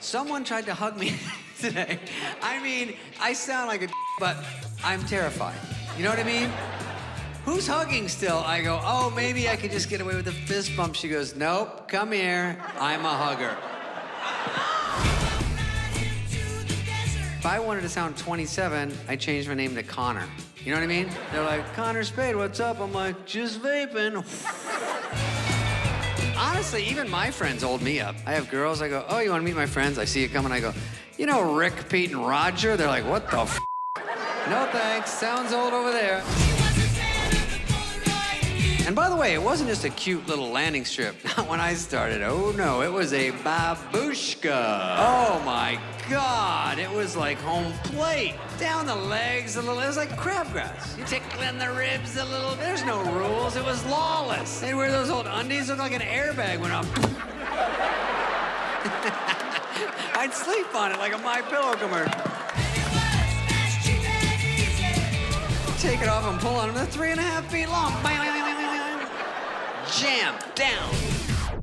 Someone tried to hug me today. I mean, I sound like a but I'm terrified. You know what I mean? Who's hugging still? I go, oh, maybe I could just get away with a fist bump. She goes, nope, come here. I'm a hugger. If I wanted to sound 27, I changed my name to Connor. You know what I mean? They're like, Connor Spade, what's up? I'm like, just vaping. Honestly, even my friends hold me up. I have girls, I go, oh, you want to meet my friends? I see you coming, I go, you know Rick, Pete, and Roger? They're like, what the f? No thanks, sounds old over there. And by the way, it wasn't just a cute little landing strip. Not when I started. Oh no, it was a babushka. Oh my God, it was like home plate. Down the legs a little. It was like crabgrass. You tickling the ribs a little. There's no rules. It was lawless. They'd wear those old undies, look like an airbag went up. I'd sleep on it like a My Pillow commercial. Take it off and pull on them. They're three and a half feet long. Jam down.